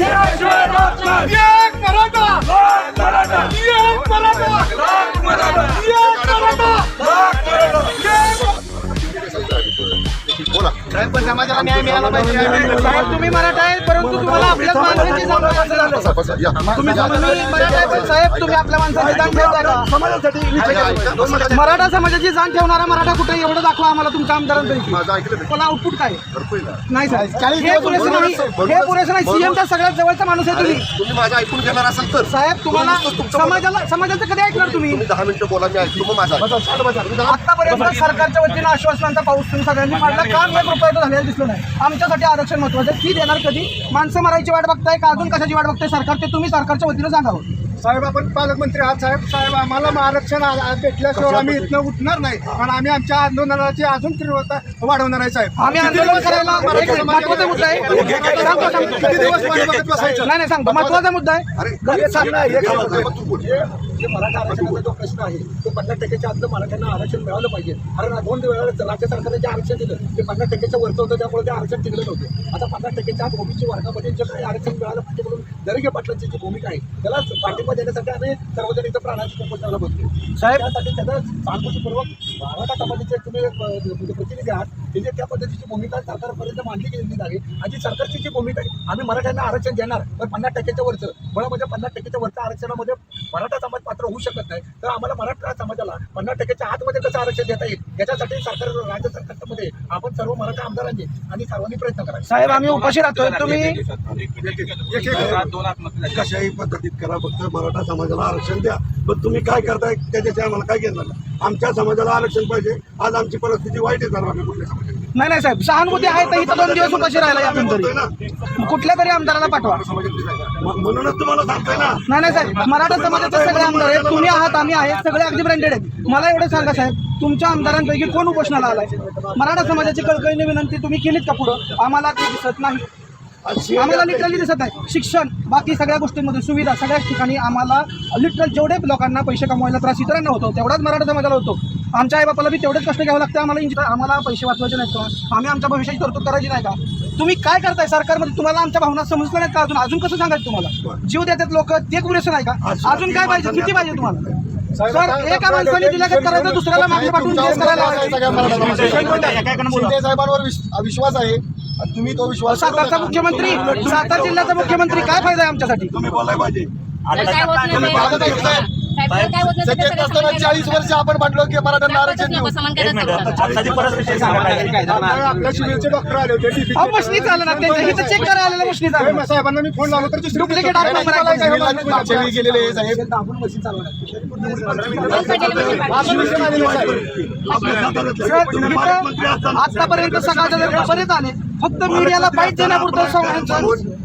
Get! समाजाला न्याय मिळाला पाहिजे. साहेब तुम्ही मराठा आहे परंतु तुम्हाला आपल्याच माणसाची जाण ठेवायची झालं. बसा, बसा, या. तुम्ही तुम्ही मराठा आहे पण साहेब तुम्ही आपल्या माणसाची जाण का समाजासाठी. दोन मिनिटं. मराठा समाजाची जाण ठेवणारा मराठा कुठे एवढं दाखवा आम्हाला तुमच्या आमदारांपैकी. माझं ऐकलं नाही. मला आउटपुट काय भरपूर. नाही साहेब हे पुरेसं नाही. हे पुरेसं नाही. म्हणूनच- सीएमचा सगळ्यात जवळचा माणूस आहे तुम्ही. तुम्ही माझं ऐकून घेणार असाल तर. साहेब तुम्हाला तुमचं- समाजाला समाजाचं कधी ऐकणार तुम्ही? तुम्ही? दहा मिनिटं बोला मी ऐकतो मग माझा. आतापर्यंत सरकारच्या वतीनं आश्वासनांचा पाऊस तुम्ही सगळ्यांनी मारला काम एक रुपयाचं झालेलं दिसलं नाही आमच्यासाठी आरक्षण महत्वाचं. ती देणार कधी माणसं मारायची वाट बघताय का अजून कशाची वाट बघताय सरकार ते तुम्ही सरकारच्या वतीनं सांगावं साहेब आपण पालकमंत्री आहात साहेब साहेब आम्हाला आरक्षण भेटल्याशिवाय आम्ही इथनं उठणार नाही पण आम्ही आमच्या आंदोलनाची अजून तीव्रता वाढवणार आहे साहेब आम्ही आंदोलन करायला महत्त्वाचा मुद्दा आहे नाही सांगतो महत्त्वाचा मुद्दा आहे जे मराठा आरक्षणाचा जो प्रश्न आहे तो पन्नास टक्क्याच्या आतलं मराठ्यांना आरक्षण मिळालं पाहिजे. कारण दोन वेळा राज्य सरकारने जे आरक्षण दिलं ते पन्नास टक्क्याच्या वरचं होतं त्यामुळे ते आरक्षण टिकलं नव्हतं. आता पन्नास टक्क्याच्या आत ओबीसी वर्गामध्ये जे काही आरक्षण मिळालं पाहिजे म्हणून दरेगे पाटलांची जी भूमिका आहे त्याला पाठिंबा देण्यासाठी आम्ही सर्वजण इथं प्राणाची उपोषणाला बसतो साहेब- त्यासाठी त्याचं सहानुभूतीपूर्वक मराठा समाजाचे तुम्ही म्हणजे प्रतिनिधी आहात ते जे त्या पद्धतीची भूमिका सरकारपर्यंत मांडली गेलेली आहे आणि सरकारची जी भूमिका आहे आम्ही मराठ्यांना आरक्षण देणार पण पन्नास टक्क्याच्या वरचं मुळामध्ये पन्नास टक्क्याच्या वरच्या आरक्षणामध्ये मराठा समाज पात्र होऊ शकत नाही. तर आम्हाला मराठा समाजाला पन्नास टक्क्याच्या आतमध्ये कसं आरक्षण देता येईल? याच्यासाठी सरकार राज्य सरकारमध्ये आपण सर्व मराठा आमदारांनी आणि सर्वांनी प्रयत्न करायचे साहेब आम्ही उपाशी राहतोय. तुम्ही कशाही पद्धतीत करा फक्त मराठा समाजाला आरक्षण द्या. पण तुम्ही काय करताय? त्याच्याशी आम्हाला काय घेणार. आमच्या समाजाला आरक्षण पाहिजे. आज आमची परिस्थिती वाईट आहे समाजाची नाही नाही साहेब सहानुभूती आहे तर इथं दोन दिवस उपाशी राहिला यातून बोलतोय ना तरी कुठल्या तरी आमदाराला पाठवा. म्हणूनच तुम्हाला सांगतोय ना. नाही नाही साहेब मराठा समाजाचे सगळे आमदार आहेत तुम्ही आहात आम्ही आहेत सगळे अगदी ब्रँडेड आहेत. मला एवढं सांगा साहेब तुमच्या आमदारांपैकी कोण उपोषणाला आलाय? मराठा समाजाची कळकळीने विनंती तुम्ही केलीत का पुढं? आम्हाला ते दिसत नाही. आम्हाला लिटरली दिसत नाही. शिक्षण बाकी सगळ्या गोष्टींमध्ये सुविधा सगळ्याच ठिकाणी आम्हाला लिटरल जेवढे लोकांना पैसे कमवायला त्रास इतरांना होतो तेवढाच मराठा समाजाला होतो. आमच्या आई बापाला बी तेवढेच कष्ट घ्यावं लागतं आम्हाला इंजिनियर आम्हाला पैसे वाचवायचे नाहीत का? आम्ही आमच्या भविष्याची तरतूद करायची नाही का? तुम्ही काय करताय सरकारमध्ये? तुम्हाला आमच्या भावना समजल्या नाहीत का अजून? अजून कसं सांगायचं तुम्हाला? जीव देतात लोक ते पुरेसं नाही का? अजून काय पाहिजे? किती पाहिजे तुम्हाला? सर एका माणसाने दिल्यागत करायचं? दुसऱ्याला मागे पाठवून केस करायला लावायची. शिंदे साहेबांवर विश- विश्वास आहे. आणि तुम्ही तो विश्वास सातारचा मुख्यमंत्री सातारा जिल्ह्याचा मुख्यमंत्री काय फायदा आहे आमच्यासाठी? तुम्ही बोलाय पाहिजे. सत्तेत चाळीस वर्ष आपण म्हटलो की मराठ्यांना आरक्षण देऊ. आपल्या शिबिरचे डॉक्टर आले होते ना चेक करायला मशीनी साहेबांना मी फोन लावला तर गेलेले साहेब. मशीन चालवणार असताना आतापर्यंत सकाळच्या बरेच आले. फक्त मीडियाला बाईट देण्यापुरतं संवादाचं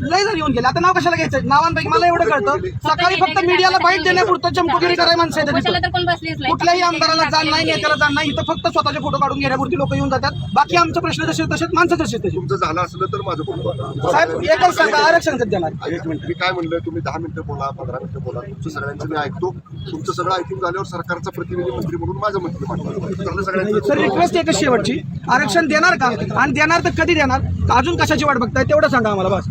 लय जर येऊन गेले. आता नाव कशाला घ्यायचं? नावांपैकी मला एवढं कळतं. सकाळी फक्त मीडियाला बाईट देण्यापुरतं चमकोगिरी करायला माणसं येतात कशाला इथं. तर कोण बसलीच नाही. कुठल्याही आमदाराला जाण नाही नेत्याला जाण नाही. इथं फक्त स्वतःचे फोटो काढून घेण्यापुरती लोक येऊन जातात. बाकी आमचे प्रश्न जसे तसेच माणसं तसे तसे. तुमचं झालं असलं तर माझं बोलतो साहेब एकच सांगा आरक्षण कधी देणार? एक मिनिट मी काय म्हणलं तुम्ही दहा मिनिटं बोला पंधरा मिनिटं बोला. तुमचं सगळ्यांचं मी ऐकतो. तुमचं सगळं ऐकून झाल्यावर सरकारचा प्रतिनिधी मंत्री म्हणून माझं मंत्री सगळ्यांचं सर रिक्वेस्ट एकच शेवटची. आरक्षण देणार का? आणि देणार तर कधी देणार? का अजून कशाची वाट बघताय? तेवढं सांगा आम्हाला बस.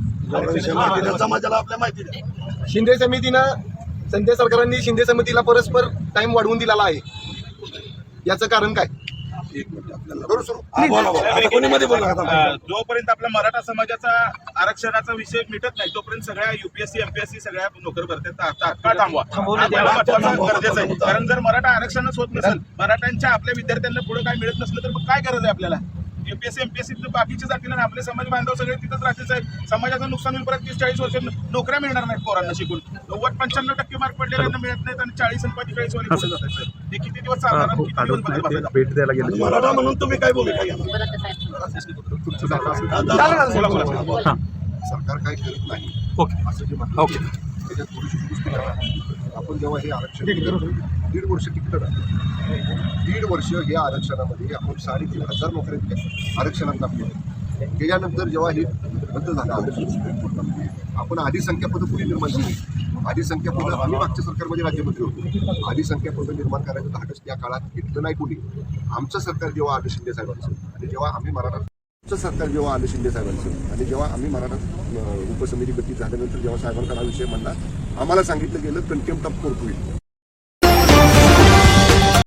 समाजाला आपल्या माहिती द्या. शिंदे समितीनं संजय सरकारांनी शिंदे समितीला परस्पर टाइम वाढवून दिलेला आहे. याचं कारण काय? हा, जोपर्यंत आपल्या मराठा समाजाचा आरक्षणाचा विषय मिटत नाही तोपर्यंत सगळ्या युपीएससी एमपीएससी सगळ्या नोकर भरत्या थांबवा? गरजेचं आहे. कारण जर मराठा आरक्षणच होत नसेल मराठ्यांच्या आपल्या विद्यार्थ्यांना पुढे काय मिळत नसलं तर मग काय गरज आहे आपल्याला? युपीएससी एमपीएससी बाकीच्या जातीला आपले समाज बांधव सगळे तिथंच राहतील साहेब. समाजाचं नुकसान होईल परत तीस चाळीस वर्ष नोकऱ्या मिळणार नाहीत पोरांना शिकून. नव्वद पंच्याण्णव टक्के मार्क पडलेल्यांना मिळत नाहीत आणि चाळीस आणि पंचेचाळीस वाले पुढे जातात साहेब. ते किती दिवस चालणार आणि भेट द्यायला गेले. मराठा म्हणून तुम्ही काय? बोला. सरकार काय करत नाही. ओके. असं जे म्हणतात ओके. त्याच्यात थोडीशी आपण जेव्हा हे आरक्षण दीड वर्ष टिकलं ना दीड वर्ष या आरक्षणामध्ये आपण साडेतीन हजार नोकऱ्या आरक्षणात आपल्या त्याच्यानंतर जेव्हा हे रद्द झालं आरक्षण आपण आधी संख्या पदं पुढे निर्माण केली? आधी संख्या आम्ही मागच्या सरकारमध्ये राज्यमंत्री होतो. आधी संख्या निर्माण करायचं धाडस त्या काळात घेतलं नाही कोणी. आमचं सरकार जेव्हा आलं शिंदे साहेबांचं आणि जेव्हा आम्ही मराठा आमचं सरकार जेव्हा आलं शिंदे साहेबांचं आणि जेव्हा आम्ही मराठा उपसमिती गठीत झाल्यानंतर जेव्हा साहेबांकडे हा विषय म्हणला आम्हाला सांगितलं गेलं कंटेम्प्ट ऑफ कोर्ट होईल